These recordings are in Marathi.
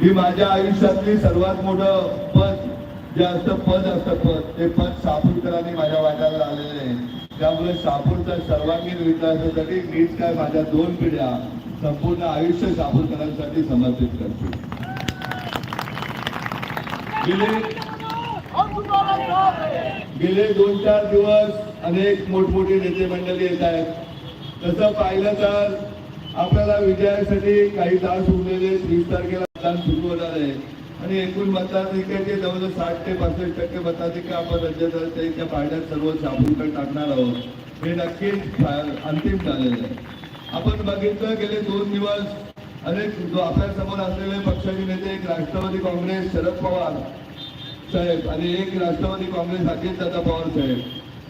ही माझ्या आयुष्यातली सर्वात मोठं पद जे असतं पद असतं पद ते पद सापूरकरांनी माझ्या वाट्याला आलेले आहे. त्यामुळे सापूरचा सर्वांगीण विकासासाठी मीच काय माझ्या दोन पिढ्या संपूर्ण आयुष्य सापूरकरांसाठी समर्पित करते गेले गेले दोन चार दिवस अनेक मोठमोठे नेते मंडळी येत आहेत. तसं पाहिलं तर आपल्याला विजयासाठी काही तास उरलेले वीस तारखेला मतदान सुरू होणार आहे. आणि एकूण मतदारसंख्येचे जवळजवळ साठ ते पासष्ट टक्के मताधिक्य आपण राज्याच्या पाण्यात सर्व शापूरकडे टाकणार आहोत. हे नक्कीच अंतिम झालेलं आहे आपण बघितलं गेले दोन दिवस अनेक जो आपल्यासमोर असलेले पक्षाचे नेते एक राष्ट्रवादी काँग्रेस शरद पवार साहेब आणि एक राष्ट्रवादी काँग्रेस अजितदादा पवार साहेब.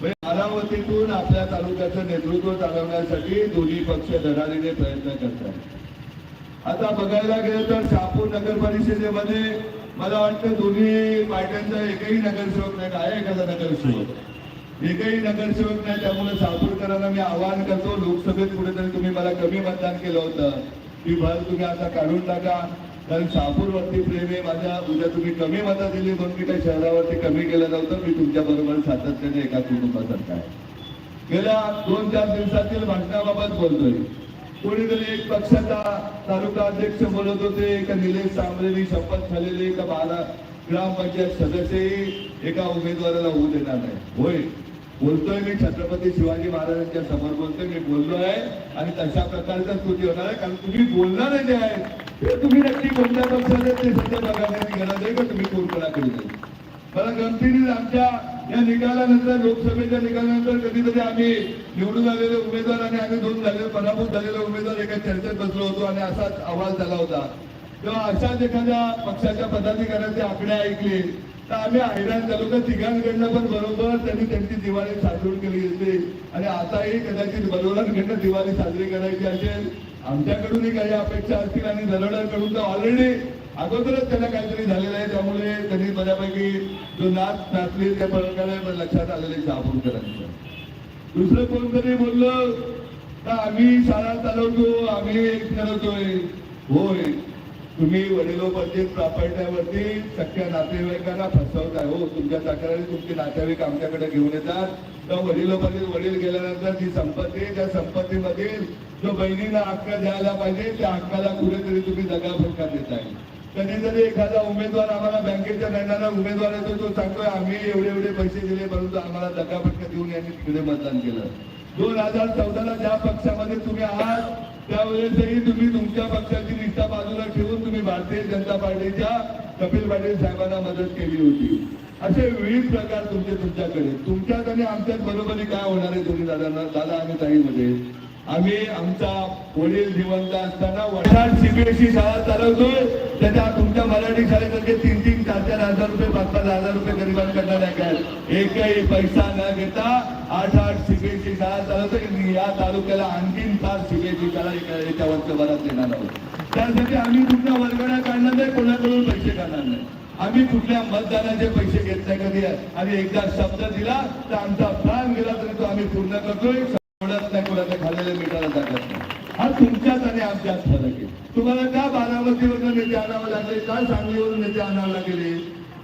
म्हणजे बारामतीतून आपल्या तालुक्याचं नेतृत्व चालवण्यासाठी दोन्ही पक्ष धडाडीने प्रयत्न करतात आता बघायला गेलं तर शहापूर नगर परिषदेमध्ये मला वाटतं दोन्ही पार्ट्यांचा एकही नगरसेवक नाही आहे एखादा नगरसेवक? एकही नगरसेवक नाही त्यामुळे शहापूरकरांना मी आवाहन करतो लोकसभेत कुठेतरी तुम्ही मला कमी मतदान केलं होतं. ती भर तुम्ही आता काढून टाका. कारण शहापूरवरती प्रेम आहे माझ्या. उद्या तुम्ही कमी मतं दिली म्हणून मी काही शहरावरती कमी केलं नव्हतं. मी तुमच्या बरोबर सातत्याने एका कुटुंबासारखा आहे. गेल्या दोन चार दिवसातील भाषणाबाबत बोलतोय. कोणीतरी एक पक्षाचा तालुका अध्यक्ष बोलत होते का निलेश सांबरेनी शपथ झालेले का बारा ग्रामपंचायत सदस्यही एका उमेदवाराला होऊ देणार नाही. होय. बोलतोय मी छत्रपती शिवाजी महाराजांच्या समोर बोलतोय मी बोललो आहे आणि तशा प्रकारचा कृती होणार आहे. कारण तुम्ही बोलणार जे आहे ते तुम्ही नक्की कोणत्या पक्षाचे ते सध्या बघण्याची गरज आहे का? तुम्ही कोणकोणाकडे जाईल? मला गमतीने आमच्या या निकालानंतर लोकसभेच्या निकालानंतर कधीतरी आम्ही निवडून आलेले उमेदवार आणि आम्ही दोन झालेले पराभूत झालेले उमेदवार एका चर्चेत बसलो होतो आणि असाच अहवाल झाला होता. तेव्हा अशाच एखाद्या पक्षाच्या पदाधिकाऱ्यांचे आकडे ऐकले तर आम्ही हैराण झालो. का तिघांकडनं पण बरोबर त्यांनी त्यांची दिवाळी साजरी केली होती. आणि आताही कदाचित बरोबरांकडनं दिवाळी साजरी करायची असेल. आमच्याकडूनही काही अपेक्षा असतील आणि दरोड्यांकडून तर ऑलरेडी अगोदरच त्यांना काहीतरी झालेलं आहे त्यामुळे त्यांनी बऱ्यापैकी जो नाच नाचली त्या प्रकारे लक्षात आलेले शहापूरकरांचं दुसरं कोणतरी बोललं तर आम्ही शाळा चालवतो आम्ही एक ठरवतोय. होय तुम्ही वडिलोपार्जित प्रॉपर्ट्यावरती सख्या नातेवाईकांना फसवताय. हो तुमच्या तक्रारी तुमचे नातेवाईक आमच्याकडे घेऊन येतात. तर वडिलोपार्जित वडील गेल्यानंतर ती संपत्ती आहे, त्या संपत्तीमधील जो बहिणीला हक्क द्यायला पाहिजे त्या हक्काला कुठेतरी तुम्ही दगाफटका देताय. कधीतरी एखादा उमेदवार आम्हाला बँकेच्या मैदानात उमेदवार येतो तो सांगतोय आम्ही एवढे एवढे पैसे दिले परंतु आम्हाला दगाफटका देऊन यांनी तिकडे मतदान केलं. दोन हजार चौदाला ज्या पक्षामध्ये तुम्ही आहात त्यावेळेसही तुम्ही तुमच्या पक्षाची निष्ठा बाजूला ठेवून तुम्ही भारतीय जनता पार्टीच्या कपिल पाटील साहेबांना मदत केली होती. असे विविध प्रकार तुमचे तुमच्याकडे. तुमच्यात आणि आमच्यात बरोबरी काय होणार आहे तुम्ही दादा दादा आणि ताईमध्ये? आम्ही आमचा वडील जिवंत असताना वडिलांना सीबीएसई शाळा चालवतोय. त्याच्या तुमच्या मराठी शाळेमध्ये तीन तीन चार चार हजार रुपये पाच पाच हजार रुपये गरिबांकडनं नाही एकही पैसा न घेता आठ आठ सीबीएसई शाळा चालवतोय. या तालुक्याला आणखीन सात सीबीएसई शाळा एका वर्षभरात देणार आहोत. त्यासाठी आम्ही कुठल्या वर्गण्या काढणार नाही कोणाकडून पैसे काढणार नाही. आम्ही कुठल्या मतदानाचे पैसे घेत नाही कधी. आणि एकदा शब्द दिला तर आमचा प्राण गेला तरी तो आम्ही पूर्ण करतोय. सोडत नाही कोणाच्या खाल्लेल्या मिठाला टाकत नाही. हा तुमच्यात आणि आमच्यात फरक आहे. तुम्हाला का बारामतीवरून नेते आणावं लागले का सांगलीवरून नेते आणावं लागले.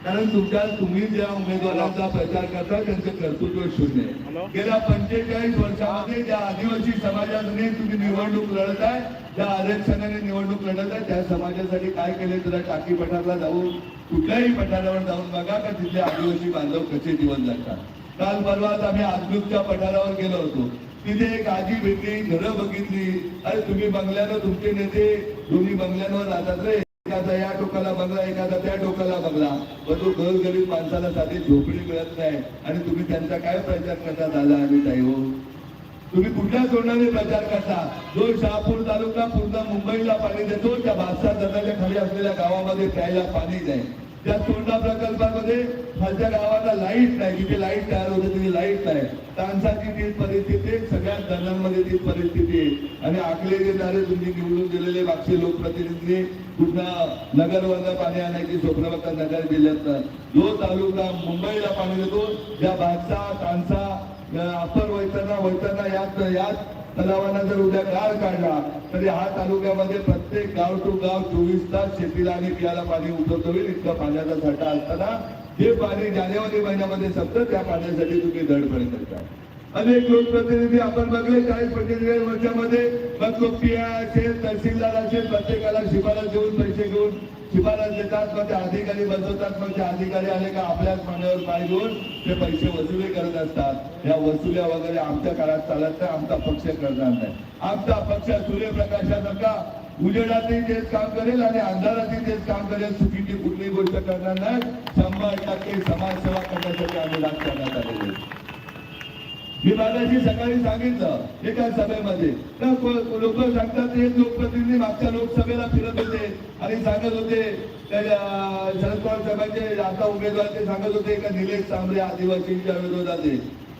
कारण तुमच्या तुम्ही ज्या उमेदवारांचा प्रचार करता त्यांचं कर्तृत्व शून्य आहे. गेल्या पंचेचाळीस वर्षामध्ये ज्या आदिवासी समाजाने तुम्ही निवडणूक लढत आहे ज्या आरक्षणाने निवडणूक लढत आहे त्या समाजासाठी काय केले जरा टाकी पठारला जाऊन कुठल्याही पठारावर जाऊन बघा का तिथले आदिवासी बांधव कसे जीवन जगतात. काल परवाच आम्ही आजलूकच्या पठारावर गेलो होतो. तिथे एक आजी भेटली घरं बघितली. अरे तुम्ही बंगल्यानं तुमचे नेते दोन्ही बंगल्यांवर राहतात रे. एखादा या टोकाला बंगला एखादा त्या टोकाला बंगला. पण तो घर गरीब माणसाला साधी झोपडी मिळत नाही. आणि तुम्ही त्यांचा काय प्रचार करता दादा आणि ताई हो? तुम्ही कुठल्या तोंडाने प्रचार करता? जो शहापूर तालुका पूर्ण मुंबईला पाणी देतो त्या बादशाह धरणाच्या खाली असलेल्या गावामध्ये प्यायला पाणी नाही. त्या तोंडा प्रकल्पामध्ये खालच्या गावाला लाइट नाही. तिथे लाइट तयार लाइट नाही. तानसाची तीच परिस्थिती आहे सगळ्याच धरणांमध्ये तीच परिस्थिती आहे. आणि आखले देणारे तुम्ही निवडून दिलेले मागचे लोकप्रतिनिधी पुन्हा नगरवरनं पाणी आणायची स्वप्न बघता नगर जिल्ह्यातनं. जो तालुका मुंबईला पाणी देतो ज्या बादशाह तानसा अप्पर वैताना वैताना यात यात तलावांना जर उद्या गाळ काढला तरी हा तालुक्यामध्ये प्रत्येक गाव टू गाव चोवीस तास शेतीला आणि पियाला पाणी उपलब्ध होईल. इतका पाण्याचा साठा असताना हे पाणी जानेवारी महिन्यामध्ये संपतं त्या पाण्यासाठी तुम्ही धडपड करता. अनेक लोकप्रतिनिधी आपण बघले चाळीस पंचेचाळीस वर्षामध्ये मग तो पिया असेल तहसीलदार असेल प्रत्येकाला शिफारस देऊन पैसे घेऊन शिफारस देतात मग ते अधिकारी बसवतात मग ते अधिकारी आले का आपल्याच मान्यावर पाय घेऊन ते पैसे वसुली करत असतात. या वसुल्या वगैरे आमच्या काळात चालत नाही आमचा पक्ष करणार नाही. आमचा पक्ष सूर्यप्रकाशासारखा उजेडातही तेच काम करेल आणि अंधारातही तेच काम करेल. चुकीची कुठलीही गोष्ट करणार नाही. शंभर टक्के समाजसेवा करण्यासाठी आम्ही राजकारणात आलेलो आहोत. मी माझ्याशी सकाळी सांगितलं एका सभेमध्ये. लोक सांगतात हे लोकप्रतिनिधी मागच्या लोकसभेला फिरत होते. आणि सांगत होते शरद पवार साहेबांचे आता उमेदवार ते सांगत होते का निलेश सांबरे आदिवासींच्या विरोधात आहे.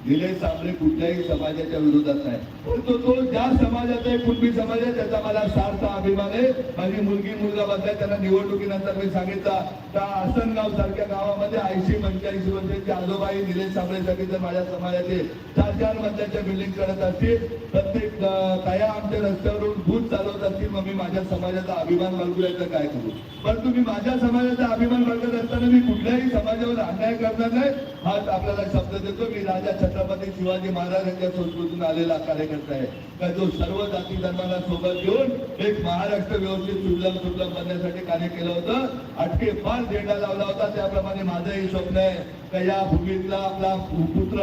निलेश साबळे कुठल्याही समाजाच्या विरोधात नाही. पण तो तो ज्या समाजाचा आहे कुणबी समाज आहे त्याचा मला सारसा अभिमान आहे. माझी मुलगी मुलगा बदलाय त्यांना निवडणुकीनंतर मी सांगितलं त्या आसनगाव सारख्या गावामध्ये ऐंशी पंच्याऐंशी वर्षांचे आजोबाई निलेश सांबरेसाठी जर माझ्या समाजाचे चार चार मजल्याच्या बिल्डिंग करत असतील प्रत्येक अं, ताया आमच्या रस्त्यावरून भूत चालवत असतील मग मी माझ्या समाजाचा अभिमान बाळगुल्याचं काय करू? परंतु मी माझ्या समाजाचा अभिमान बाळगत असताना मी कुठल्याही समाजावर अन्याय करणार नाही. हाच आपल्याला शब्द देतो. मी राजा छत्रपती शिवाजी महाराज यांच्या संस्कृतीतून आलेला कार्यकर्ता आहे. का जो सर्व जाती धर्मांना सोबत घेऊन एक महाराष्ट्र व्यवस्थित सुलभ सुलभ बनण्यासाठी कार्य केलं होतं. अटके फार झेंडा लावला होता. त्याप्रमाणे माझंही स्वप्न आहे का या भूमीतला आपला पुत्र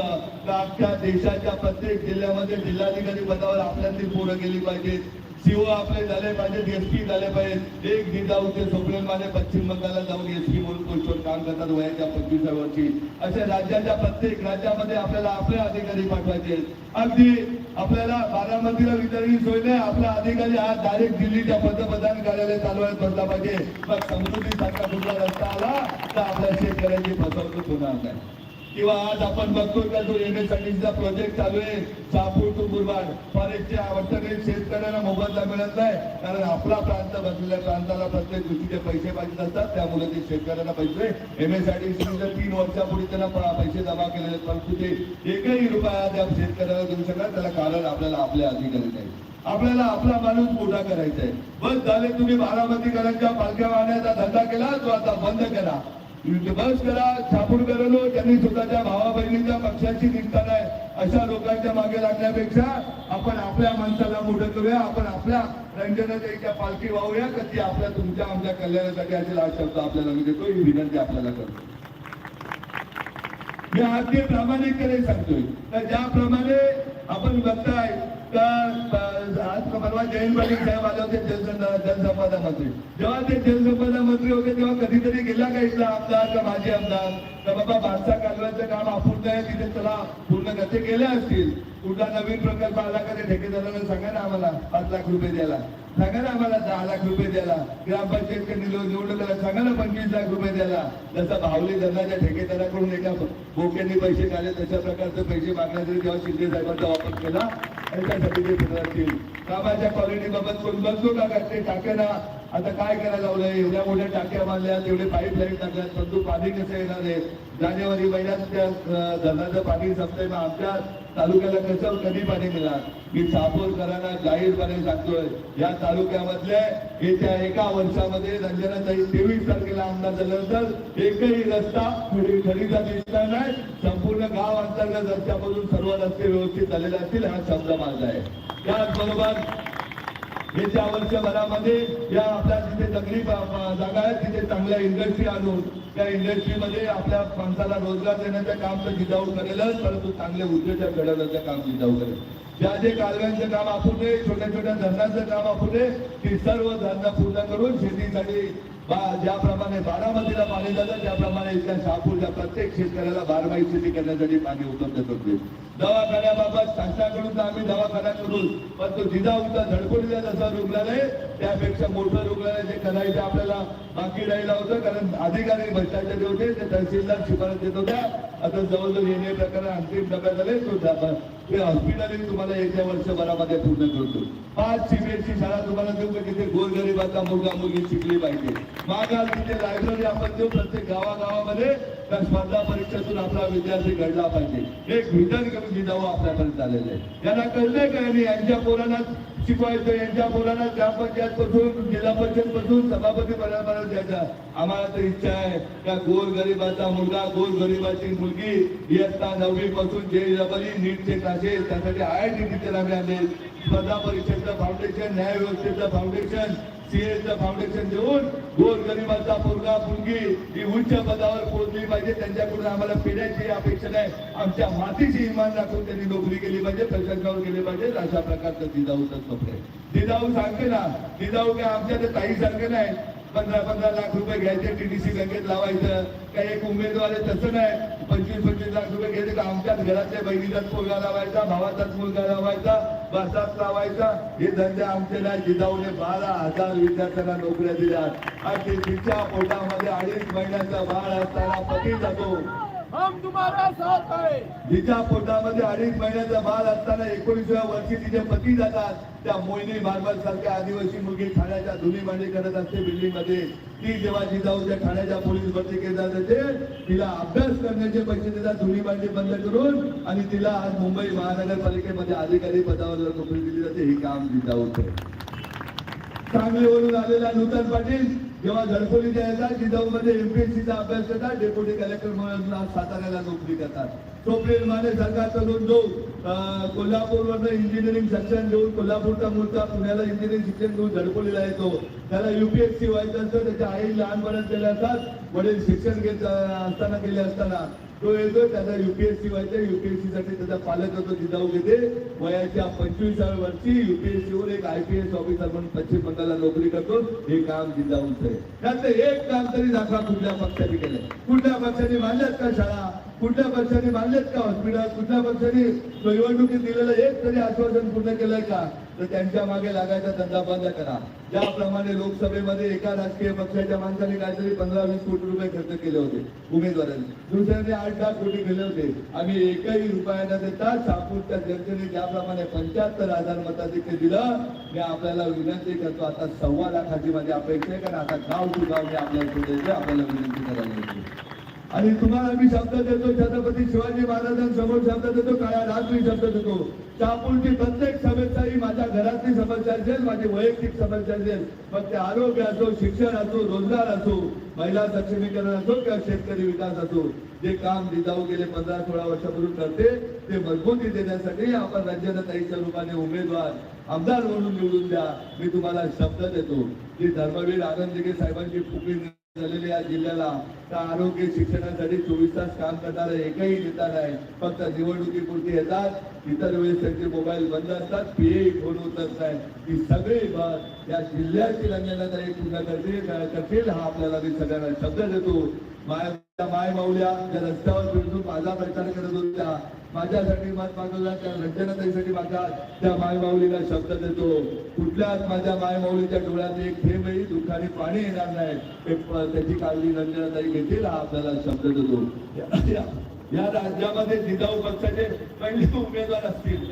का अख्ख्या देशाच्या प्रत्येक जिल्ह्यामध्ये जिल्हाधिकारी पदावर आपल्यातील पोरं गेली पाहिजेत? सीओ आपले झाले पाहिजेत एसपी झाले पाहिजेत एक जिजाऊचे सोपरेल माने पश्चिम बंगालला जाऊन एसपी म्हणून पोस्टवर काम करतात वयाच्या पंचवीसाव्या वर्षी. अशा राज्याच्या प्रत्येक राज्यामध्ये आपल्याला आपले अधिकारी पाठवायचे. अगदी आपल्याला बारामतीला वितरणी सोय नाही आपला अधिकारी आज डायरेक्ट दिल्लीच्या पंतप्रधान कार्यालय चालवायला बसला पाहिजे. मग समृद्धी सारखा कुठला रस्ता आला तर आपल्या शेतकऱ्यांची फसवणूक होणार नाही. किंवा आज आपण बघतोय का जो एम एस प्रोजेक्ट चालू आहे चापूर टू मुरबाड फॉरेस्टच्या अडचणीत शेतकऱ्यांना मोबदला मिळत नाही. कारण आपला प्रांत बसलेल्या प्रांताला प्रत्येक गोष्टीचे पैसे पाहिजे असतात त्यामुळे ते शेतकऱ्यांना पैसे एम एस तीन वर्षापूर्वी त्यांना पैसे जमा केलेले परंतु ते एकही रुपया त्या शेतकऱ्याला देऊ शकणार त्याला कारण आपल्याला आपल्या अधिकारी नाही. आपल्याला आपला माणूस मोठा करायचा आहे. बस झाले तुम्ही बारामतीकरांच्या पालख्या वाहण्याचा धंदा केला तो आता बंद करा बस करा छापूर करलो ज्यांनी स्वतःच्या भावा बहिणीच्या पक्षाची निघता नाही अशा लोकांच्या मागे लागण्यापेक्षा आपण आपल्या माणसाला मोठं करूया आपण आपल्या रंजनाच्या पालखी वाहूया का ती आपल्या तुमच्या आमच्या कल्याणासाठी असेल हा शब्द आपल्याला मी देतो ही विनंती आपल्याला करतो. मी अगदी प्रामाणिकपणे सांगतोय तर ज्याप्रमाणे आपण बघताय का आज परवा जयंत पाटील साहेब आले होते जलसंपदा मंत्री. जेव्हा ते जलसंपदा मंत्री होते तेव्हा कधीतरी गेला का इथला आमदार का माजी आमदार? का बाबा बादशा कालव्याचं काम आपूर्ण आहे तिथे चला पूर्ण करते गेले असतील. कुठला नवीन प्रकल्प आला का ते ठेकेदाराला सांगा ना आम्हाला पाच लाख रुपये द्यायला. सांगा ना आम्हाला दहा लाख रुपये द्यायला. ग्रामपंचायत निवडणुकीला सांगा ना पंचवीस लाख रुपये द्यायला. जसं भावली धरणाच्या ठेकेदाराकडून एका बोक्यांनी पैसे काढले तशा प्रकारचे पैसे मागण्यासाठी जेव्हा शिंदे साहेबांचा वापर केला त्याच्यासाठी ते फिरत असतील कामाच्या क्वालिटी बाबत कोण बघतो का? का ते टाक्याना आता काय करायला लावलंय? एवढ्या मोठ्या टाक्या बांधल्या तेवढे पाईपलाईन टाकल्यात परंतु पाणी कसं येणार आहे? जानेवारी महिन्यात त्या धरणाचं पाणी संपतंय मग आमच्या तालुक्याला कसं कधी पाणी मिळणार. मी सापोरकरांना जाहीरपणे सांगतोय या तालुक्यामधले येत्या एका वर्षामध्ये रंजनाताई तेवीस तारखेला आमदार झाल्यानंतर एकही रस्ता खडीचा दिसला नाही. संपूर्ण गाव अंतर्गत रस्त्यामधून सर्व रस्ते व्यवस्थित झालेले असतील हा शब्द माझा आहे. त्याचबरोबर येत्या वर्षभरामध्ये या आपल्या जिथे जंगली जागा आहेत तिथे चांगल्या इंडस्ट्री आणून त्या इंडस्ट्रीमध्ये आपल्या माणसाला रोजगार देण्याचं काम तर जिजाऊ करेलच परंतु चांगले उद्योजक घडवण्याचं काम जिजाऊ करेल. ज्या जे कालव्यांचं काम अपुरे छोट्या छोट्या धरणांचं काम असू दे ते सर्व धरणं पूर्ण करून शेतीसाठी ज्याप्रमाणे बारामतीला पाणी झालं त्याप्रमाणे इथल्या शहापूरच्या प्रत्येक शेतकऱ्याला बारमाही शेती करण्यासाठी पाणी उपलब्ध करतोय दवाखान्याबाबत शासनाकडून तर आम्ही दवाखाना करू पण तो जिजाऊचा धडपडीला जसं रुग्णालय त्यापेक्षा मोठं रुग्णालय जे करायचं आपल्याला बाकी राहिला होतं कारण अधिकारी भ्रष्टाचारी होते ते तहसीलदार शिफारस देत होत्या. आता जवळजवळ येणे प्रकरण अंतिम टप्प्यात आले तो ते हॉस्पिटल तुम्हाला येत्या वर्षभरामध्ये पूर्ण करतो. पाच सीबीएसई शाळा तुम्हाला देऊ का तिथे गोरगरिबाचा मुलगा मुलगी शिकली पाहिजे? मागाल तिथे लायब्ररी आपण देऊ प्रत्येक गावागावामध्ये त्या स्पर्धा परीक्षेतून आपला विद्यार्थी घडला पाहिजे. एक विधान करून जिजाऊ आपल्यापर्यंत आलेलं आहे. यांना कळलंय का यांनी? यांच्या पोरांना शिकवायचं यांच्या पोरांना ग्रामपंचायत पासून जिल्हा परिषदपासून सभापती पदापर्यंत द्यायचा आम्हाला तर इच्छा आहे. का गोर गरिबाचा मुलगा गोर गरिबाची मुलगी इयत्ता नववी पासून जे जबरी नीटचे क्लासेस त्यासाठी आय आय टी टीचर आम्ही आणले. स्पर्धा परीक्षेचं फाउंडेशन न्याय व्यवस्थेचं फाउंडेशन सीएचं फाउंडेशन देऊन गोर गरिबांचा पोरगा मुलगी ही उच्च पदावर पोहोचली पाहिजे. त्यांच्याकडून आम्हाला फिरायची अपेक्षा नाही. आमच्या मातीची इमान दाखवून त्यांनी नोकरी केली पाहिजे प्रशासनावर केली पाहिजे. अशा प्रकारचं जिजाऊचं स्वप्न आहे. जिजाऊ सांगते ना जिजाऊ काय आमच्या ते ताई सारखे नाही. पंधरा पंधरा लाख रुपये घ्यायचे टीडीसी बँकेत लावायचं. काही एक उमेदवार आहे तसं नाही. पंचवीस पंचवीस लाख रुपये घ्यायचे का आमच्याच घरातल्या बहिणीचाच मुलगा लावायचा भावाचाच मुलगा लावायचा बसाच लावायचा. हे धंदे आमच्या जिजाऊने बारा हजार विद्यार्थ्यांना नोकऱ्या दिल्या. आणि तिच्या पोटामध्ये अडीच महिन्याचा बाळ असताना पती जातो. हम तुम्हारा साथ तिच्या पोटामध्ये अडीच महिन्याचा बाल असताना एकोणीसव्या वर्षी तिचे पती जातात. त्या मोहिनी बारबार सारख्या आदिवासी मुलगी ठाण्याच्या धुनी करत असते बिल्डिंगमध्ये ती जेव्हा जिजाऊच्या ठाण्याच्या पोलीस भरती केंद्रात येते तिला अभ्यास करण्याचे पैसे देतात धुनी मांडी बंद करून. आणि तिला आज मुंबई महानगरपालिकेमध्ये अधिकारी पदावर नोकरी दिली जाते. हे काम जिजाऊचं सांगलीवरून आलेला नूतन पाटील जेव्हा झडपोलीच्या द्यायचा जिजाऊमध्ये एमपीएससीचा अभ्यास करतात डेप्युटी कलेक्टर म्हणून साताऱ्याला नोकरी करतात. स्वप्नील माने सरकार चालून जो कोल्हापूरवरनं इंजिनिअरिंग शिक्षण देऊन कोल्हापूरचा मुलगा पुण्याला इंजिनिअरिंग शिक्षण देऊन झडपोलीला येतो. त्याला युपीएससी व्हायचं असतं त्याच्या आई लहानपणात गेल्या असतात वडील शिक्षण घेत असताना गेले असताना. तो येतो त्याचा युपीएससी व्हायचा युपीएससी साठी त्याचा पालक होतो जिजाऊ घेते. वयाच्या पंचवीसाव्या वर्षी युपीएससी वर एक आयपीएस ऑफिसर म्हणून पश्चिम बंगालला नोकरी करतो. हे काम जिजाऊचं आहे. त्यातलं एक काम तरी दाखवा कुठल्या पक्षाने केलं कुठल्या पक्षाने मानल्यात का शाळा? कुठल्या पक्षाने मानलेत का हॉस्पिटल कुठल्या पक्षाने निवडणुकीत दिलेलं एक तरी आश्वासन पूर्ण केलंय का? तर त्यांच्या मागे लागायचा धंदा बंद करा. ज्याप्रमाणे लोकसभेमध्ये एका राजकीय पक्षाच्या माणसाने काहीतरी पंधरा वीस कोटी रुपये खर्च केले होते उमेदवारांनी. दुसऱ्याने आठ लाख कोटी केले होते. आम्ही एकही रुपया न देता जनतेने ज्याप्रमाणे पंच्याहत्तर हजार मताधिक्य दिलं मी आपल्याला विनंती करतो आता सव्वा लाखाची माझी अपेक्षा आहे कारण आता गाव टू गाव मी आपल्याला आपल्याला विनंती करायला आणि तुम्हाला मी शब्द देतो छत्रपती शिवाजी महाराजांसमोर शब्द देतो काळ्या रात्री शब्द देतो. त्यापुढची प्रत्येक समस्या ही माझ्या घरातली समस्या असेल माझी वैयक्तिक समस्या असेल. मग ते आरोग्य असो शिक्षण असो रोजगार असो महिला सक्षमीकरण असो किंवा शेतकरी विकास असो जे काम जिजाऊ गेले पंधरा सोळा वर्षापासून करते ते मजबूती देण्यासाठी आपण राज्यताईच्या रूपाने उमेदवार आमदार म्हणून निवडून द्या. मी तुम्हाला शब्द देतो. की धर्मवीर आनंद साहेबांची फुकरी झालेली या जिल्ह्याला. त्या आरोग्य शिक्षणासाठी चोवीस तास काम करणारे एकही नेता नाही. फक्त निवडणुकीपुरती येतात. इतर वेळेस त्यांचे मोबाईल बंद असतात. पीए फोन होतच नाही. ही सगळी बात या जिल्ह्याची तरी पूर्ण करतील. करतील हा आपल्याला मी सगळ्यांना शब्द देतो. माय माय माऊल्या ज्या रस्त्यावर फिरतो माझा प्रचार करत होत्या. माझ्यासाठी मत मागवला त्या रंजनाताईसाठी माझ्या त्या माय माऊलीला शब्द देतो. कुठल्याच माझ्या माय माऊलीच्या डोळ्यात एक थेंबही दुःखाने पाणी येणार नाही. ते त्याची काळजी रंजनाताई घेतील हा आपल्याला शब्द देतो. या- या राज्यामध्ये जिजाऊ पक्षाचे पहिले उमेदवार असतील.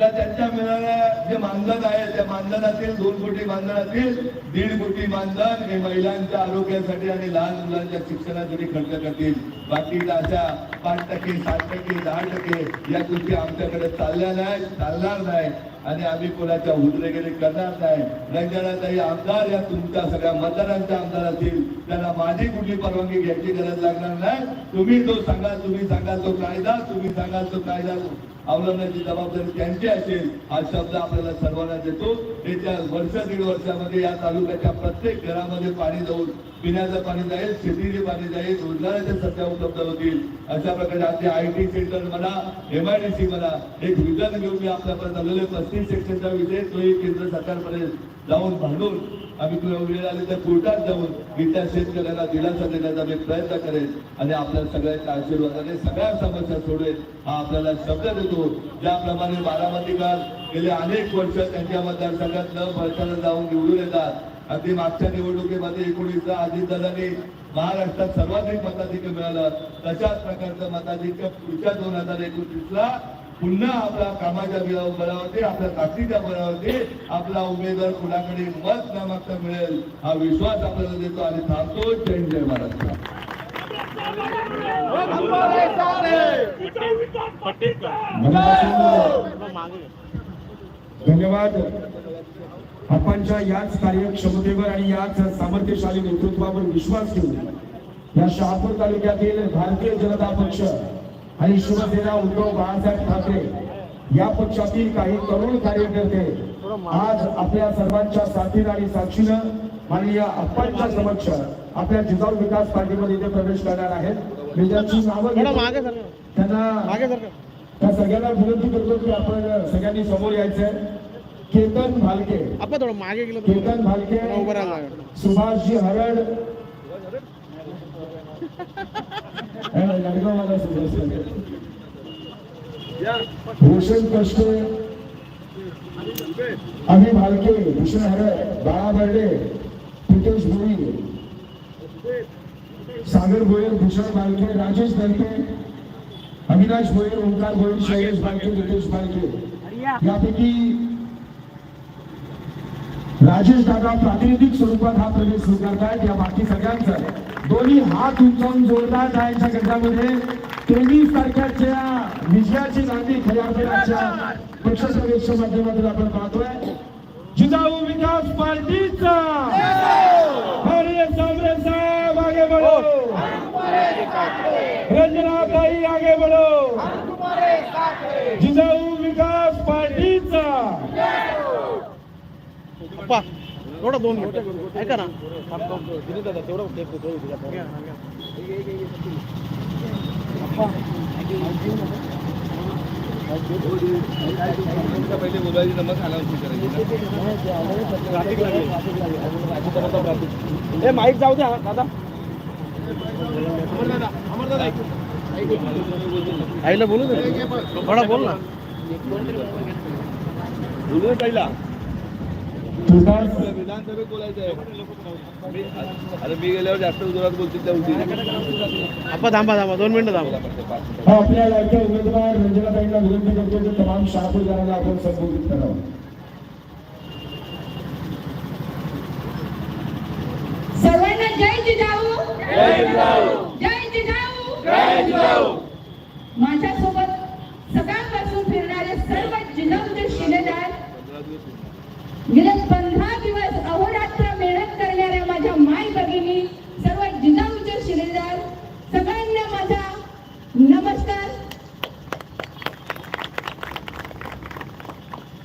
तर त्यांच्या मिळणाऱ्या जे मानधन आहे त्या मानधनातील दोन कोटी मानधनातील दीड कोटी मानधन हे महिलांच्या आरोग्यासाठी आणि लहान मुलांच्या शिक्षणासाठी खर्च करतील. बाकी अशा पाच टक्के सात टक्के दहा टक्के या गोष्टी आमच्याकडे चालल्या नाही चालणार नाही आणि आम्ही कोणाच्या उद्रेगिरी करणार नाही. रंजनाताई आमदार या तुमच्या सगळ्या मतदारांचे आमदार असतील. त्यांना माझी कुठली परवानगी घ्यायची गरज लागणार नाही. तुम्ही जो सांगा तुम्ही सांगाल तो कायदा तुम्ही सांगाल तो कायदा. अवलंबण्याची जबाबदारी त्यांची असेल हा शब्द आपल्याला सर्वांना देतो. येत्या वर्ष दीड वर्षामध्ये या तालुक्याच्या प्रत्येक घरामध्ये पाणी जाऊन पिण्याचं पाणी जाईल शेतीचे पाणी जाईल रोजगाराच्या संध्या उपलब्ध होतील. अशा प्रकारे आपले आय टी सेंटर म्हणा एम आय डी सी म्हणा एक विधान घेऊन मी आपल्यापर्यंत आलेले पस्तीस सेक्शनचा विषय तोही केंद्र सरकारपर्यंत जाऊन भांडून आम्ही तुला वेळ आली तर कोर्टात जाऊन मी त्या शेतकऱ्याला दिलासा देण्याचा मी प्रयत्न करेन आणि आपल्या सगळ्यांच्या आशीर्वादाने सगळ्या समस्या सोडेल हा आपल्याला शब्द देतो. ज्याप्रमाणे बारामतीकर गेले अनेक वर्ष त्यांच्या मतदारसंघात न भरताना जाऊन निवडून येतात. अगदी मागच्या निवडणुकीमध्ये एकोणीसला अजितदादांनी महाराष्ट्रात सर्वाधिक मताधिक्य मिळालं. तशाच प्रकारचं मताधिक्य पुढच्या दोन हजार एकोणतीसला पुन्हा आपल्या कामाच्या बळावरती आपल्या ताकदीच्या बळावरती आपला उमेदवार कुणाकडे मत न मागता मिळेल हा विश्वास आपल्याला देतो आणि थांबतो. जय जय महाराष्ट्र. धन्यवाद. आपणच्या याच कार्यक्षमतेवर आणि याच सामर्थ्यशाली नेतृत्वावर विश्वास ठेवून या शहापूर तालुक्यातील भारतीय जनता पक्ष आणि शिवसेना उद्धव बाळासाहेब ठाकरे या पक्षातील काही तरुण कार्यकर्ते आज आपल्या सर्वांच्या साथीनं आणि साक्षीनं माननीय अप्पांच्या समक्ष आपल्या जिजाऊ विकास पार्टीमध्ये इथे प्रवेश करणार आहेत. मी त्यांची नावं. त्यांना त्या सगळ्यांना विनंती करतो की आपण सगळ्यांनी समोर यायचंय. केतन भालके. आपण थोडं मागे केतन भालके. सुभाषजी हरड हे नाही, भूषण कष्टे अभि भालके भूषण हरड बाळा बर्डे पितेश भोई सागर भोयर भूषण भालके राजेश दलके अविनाश भोयर ओंकार भोयर शैलेश भालके नितेश भालके. यापैकी राजेश दादा प्रातिनिधिक स्वरूपात हा प्रवेश स्वीकारतायत. या बाकी सगळ्यांचा दोन्ही हात उंचावून जोरदार जायच्या गटामध्ये. तेवीस तारखेच्या विजयाची नांदी खऱ्या अर्थाच्या पक्ष प्रवेशच्या माध्यमातून आपण पाहतोय. जिजाऊ विकास पार्टीचा. साहेब आगे बढ़ो. रंजनाताई आगे बढ़ो. जिजाऊ विकास पार्टीचा. थोडं दोन मिनिटं ऐका ना. दादा तेवढं पहिले बोलायची नमक अनाउन्स करायची ए माईक जाऊ द्या दादा. आईला बोलू दे. थोडा बोल ना. बोलू पहिला विधानसभेत बोलायचं अरे मी गेल्यावर जास्त जोरात बोलतील त्या उलटी अप्पा थांबा थांबा दोन मिनिटं थांबा. हा आपल्या लाडक्या उमेदवार रंजनाताईंना विनंती करतो की तमाम शहापूरकरांना आपण संबोधित करावं. सर्वांना जय जिजाऊ. जय जिजाऊ. माझ्यासोबत सकाळपासून फिरणारे सर्व जिजाऊचे शिलेदार गेले पंधरा दिवस अहोरात्र मेहनत करणाऱ्या माझ्या माय भगिनी सर्व जिजाऊचे शिलेदार सगळ्यांना माझा नमस्कार.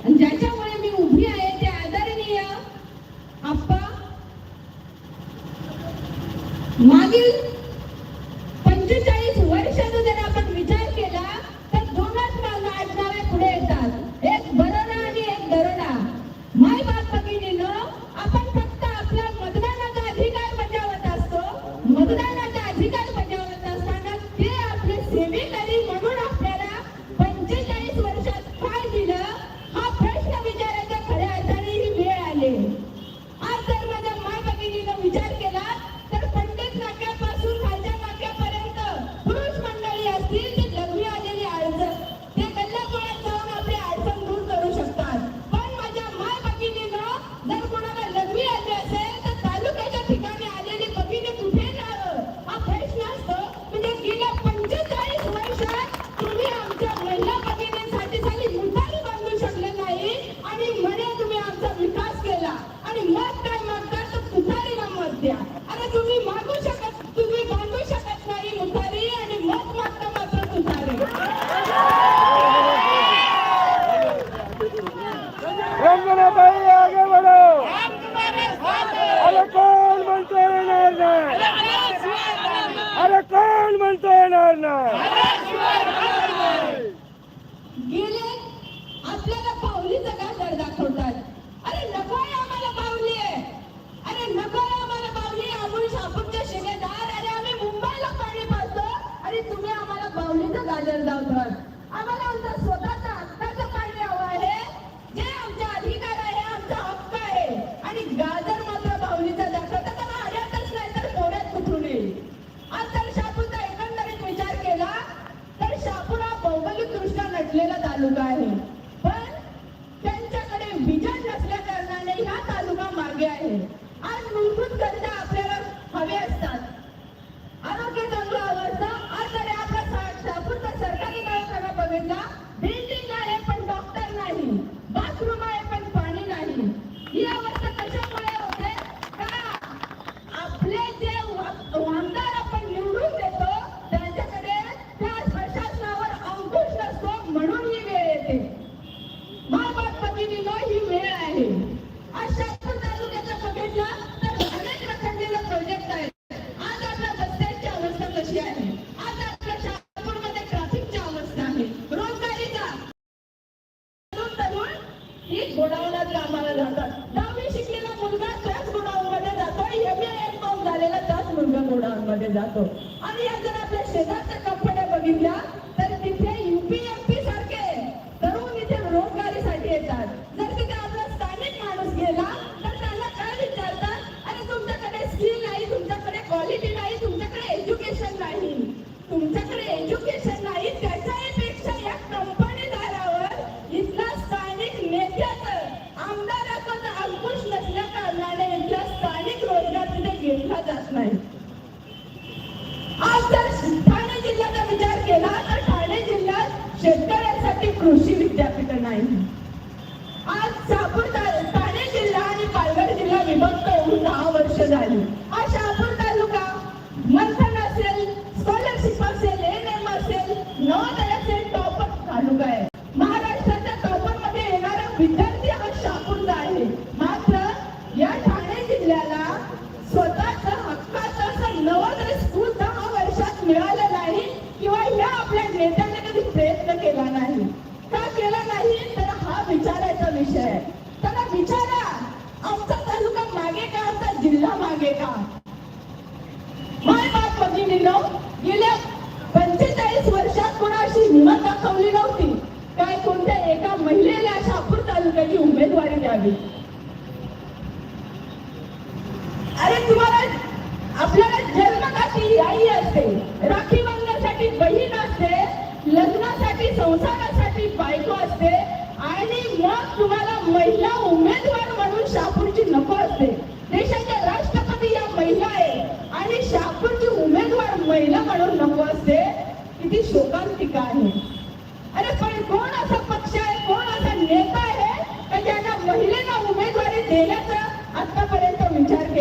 ज्याच्या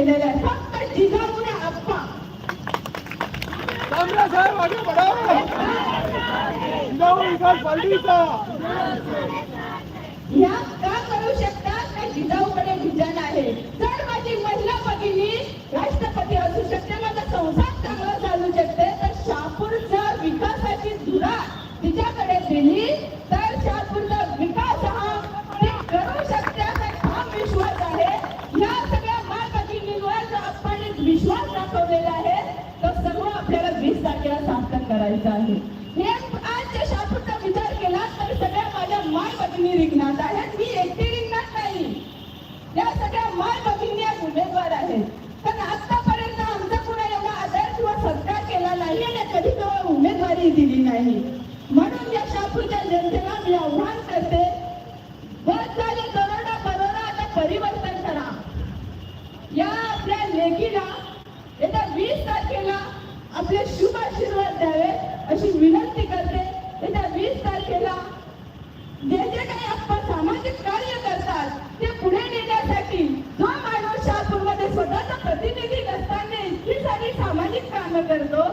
केलेलं आहे फक्त जिजाऊने आप्पा. साहेब आगे बढाव जिजाऊ विकास पालवीचा दाखवलेले आहे तर सर्व आपल्याला वीस तारखेला सार्थक करायचं आहे. me perdón,